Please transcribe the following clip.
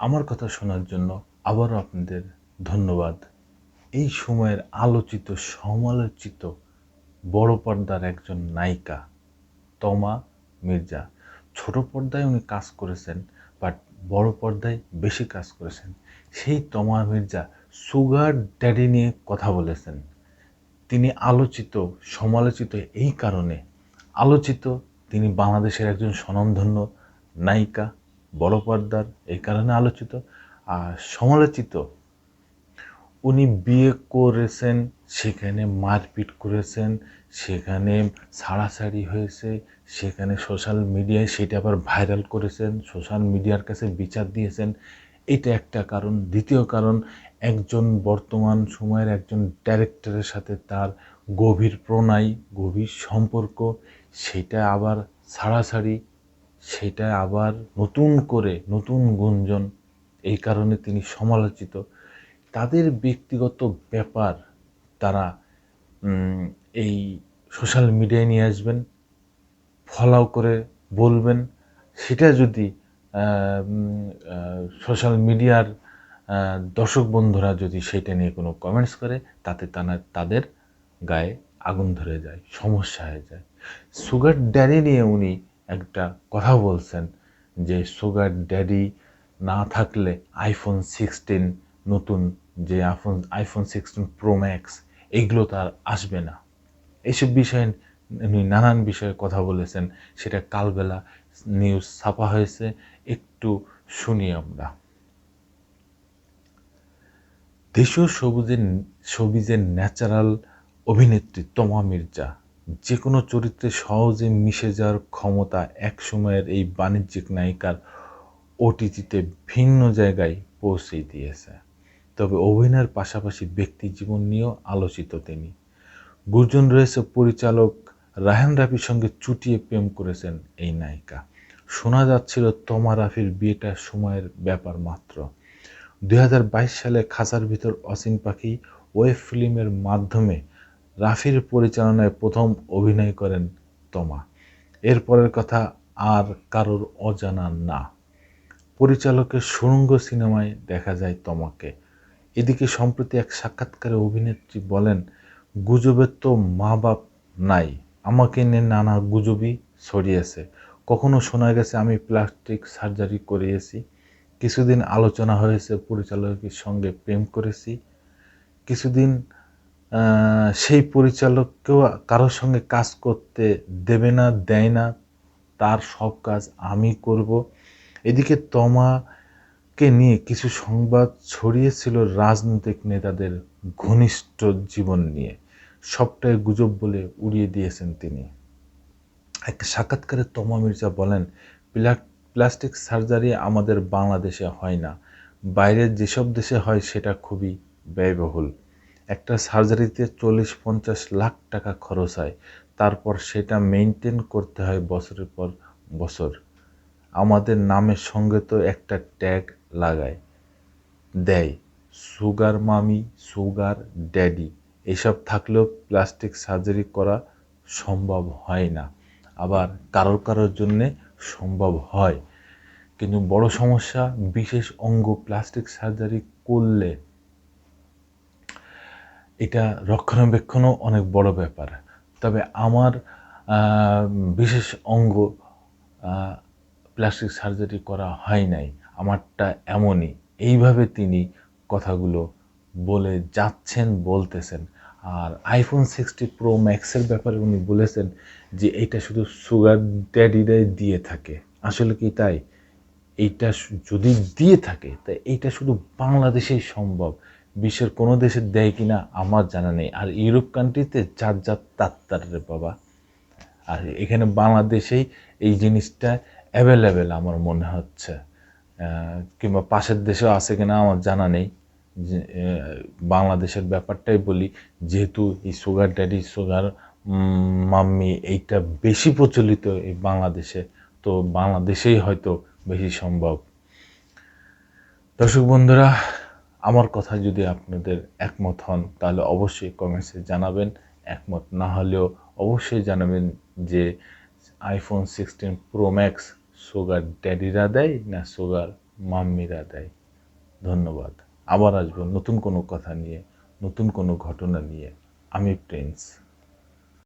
আমার কথা শোনার জন্য আবারও আপনাদের ধন্যবাদ। এই সময়ের আলোচিত, সমালোচিত বড় পর্দার একজন নায়িকা তমা মির্জা। ছোট পর্দায় উনি কাজ করেছেন বাট বড় পর্দায় বেশি কাজ করেছেন। সেই তমা মির্জা সুগার ড্যাডি নিয়ে কথা বলেছেন। তিনি আলোচিত, সমালোচিত এই কারণে। আলোচিত, তিনি বাংলাদেশের একজন স্বনামধন্য নায়িকা। বড় পর্দার এই কারণে আলোচিত আর সমালোচিত। উনি বিয়ে করেছেন, সেখানে মারপিট করেছেন, সেখানে ছাড়াছাড়ি হয়েছে, সেখানে সোশ্যাল মিডিয়ায় সেটা আবার ভাইরাল করেছেন, সোশ্যাল মিডিয়ার কাছে বিচার দিয়েছেন। এটা একটা কারণ। দ্বিতীয় কারণ, একজন বর্তমান সময়ের একজন ডাইরেক্টরের সাথে তার গভীর প্রণয়, গভীর সম্পর্ক, সেটা আবার ছাড়াছাড়ি সেটা আবার নতুন করে নতুন গুঞ্জন এই কারণে তিনি সমালোচিত। তাদের ব্যক্তিগত ব্যাপার তারা এই সোশ্যাল মিডিয়ায় নিয়ে আসবেন, ফলাও করে বলবেন। সেটা যদি সোশ্যাল মিডিয়ার দর্শক বন্ধুরা যদি সেটা নিয়ে কোনো কমেন্টস করে, তাতে তারা তাদের গায়ে আগুন ধরে যায়, সমস্যা হয়ে যায়। সুগার ড্যাডি নিয়ে উনি একটা কথা বলছেন যে সুগার ড্যাডি না থাকলে আইফোন সিক্সটিন নতুন যে iPhone iPhone sixteen pro max এইগুলো তার আসবে না। এইসব বিষয়ে উনি নানান বিষয়ে কথা বলেছেন, সেটা কালবেলা নিউজ ছাপা হয়েছে, একটু শুনি আমরা। দেশীয় সবুজের সবুজের ন্যাচারাল অভিনেত্রী তমা মির্জা যে কোনো চরিত্রে সহজে মিশে যাওয়ার ক্ষমতা এক সময়ের এই বাণিজ্যিক নায়িকার ওটিটিতে ভিন্ন জায়গায় পৌঁছে দিয়েছে। তবে অভিনয়ের পাশাপাশি ব্যক্তি জীবন নিয়েও আলোচিত তিনি। গুরজন রয়েছে পরিচালক রাহান রাফির সঙ্গে চুটিয়ে প্রেম করেছেন এই নায়িকা। শোনা যাচ্ছিল তমা রাফির বিয়েটা সময়ের ব্যাপার মাত্র। দুই হাজার বাইশ সালে খাঁচার ভিতর অসীম পাখি ওয়েব ফিল্মের মাধ্যমে রাফির পরিচালনায় প্রথম অভিনয় করেন তমা। এরপরের কথা আর কারোর অজানা না। পরিচালকের সুরঙ্গ সিনেমায় দেখা যায় তমাকে। এদিকে সম্প্রতি এক সাক্ষাৎকারে অভিনেত্রী বলেন গুজবের তো মা বাপ নাই, আমাকে নিয়ে নানা গুজবই ছড়িয়েছে। কখনো শোনা গেছে আমি প্লাস্টিক সার্জারি করিয়েছি, কিছুদিন আলোচনা হয়েছে পরিচালকের সঙ্গে প্রেম করেছি, কিছুদিন সেই পরিচালককেও কারোর সঙ্গে কাজ করতে দেবে না, দেয় না। তার সব কাজ আমি করব। এদিকে তমাকে নিয়ে কিছু সংবাদ ছড়িয়েছিল রাজনৈতিক নেতাদের ঘনিষ্ঠ জীবন নিয়ে। সবটাই গুজব বলে উড়িয়ে দিয়েছেন তিনি। এক সাক্ষাৎকারে তমা মির্জা বলেন প্লাস্টিক সার্জারি আমাদের বাংলাদেশে হয় না। বাইরের যেসব দেশে হয় সেটা খুবই ব্যয়বহুল। একটা সার্জারিতে চল্লিশ, পঞ্চাশ লাখ টাকা খরচ হয়। তারপর সেটা মেনটেন করতে হয় বছরের পর বছর। আমাদের নামের সঙ্গে তো একটা ট্যাগ লাগায়। দেয়, সুগার মামি, সুগার ড্যাডি। এসব থাকলেও প্লাস্টিক সার্জারি করা সম্ভব হয় না। আবার কারোর কারোর জন্যে সম্ভব হয়। কিন্তু বড় সমস্যা, বিশেষ অঙ্গ প্লাস্টিক সার্জারি করলে এটা রক্ষণাবেক্ষণও অনেক বড় ব্যাপার। তবে আমার বিশেষ অঙ্গ প্লাস্টিক সার্জারি করা হয় নাই। আমারটা এমনই। এইভাবে তিনি কথাগুলো বলে যাচ্ছেন, বলতেছেন। আর আইফোন সিক্সটি প্রো ম্যাক্সের ব্যাপারে উনি বলেছেন যে এইটা শুধু সুগার ড্যাডিরাই দিয়ে থাকে। আসলে কি তাই? এইটা যদি দিয়ে থাকে তাই এইটা শুধু বাংলাদেশেই সম্ভব। বিশ্বের কোনো দেশে দেয় কি না আমার জানা নেই। আর ইউরোপ কান্ট্রিতে যার যার তাত্তার রে বাবা। আর এখানে বাংলাদেশেই এই জিনিসটা অ্যাভেলেবেল আমার মনে হচ্ছে। কিংবা পাশের দেশেও আছে কিনা আমার জানা নেই। বাংলাদেশের ব্যাপারটাই বলি, যেহেতু এই সুগার ড্যাডি সুগার মাম্মি এইটা বেশি প্রচলিত এই বাংলাদেশে, তো বাংলাদেশেই হয়তো বেশি সম্ভব। দর্শক বন্ধুরা আমার কথা যদি আপনাদের একমত হন, তাহলে অবশ্যই কমেন্টসে জানাবেন। একমত না হলেও অবশ্যই জানাবেন যে iPhone sixteen pro max sugar ড্যাডিরা দেয় না সুগার মাম্মিরা দেয়? ধন্যবাদ। আবার আসব নতুন কোনো কথা নিয়ে, নতুন কোনো ঘটনা নিয়ে। আমি প্রিন্স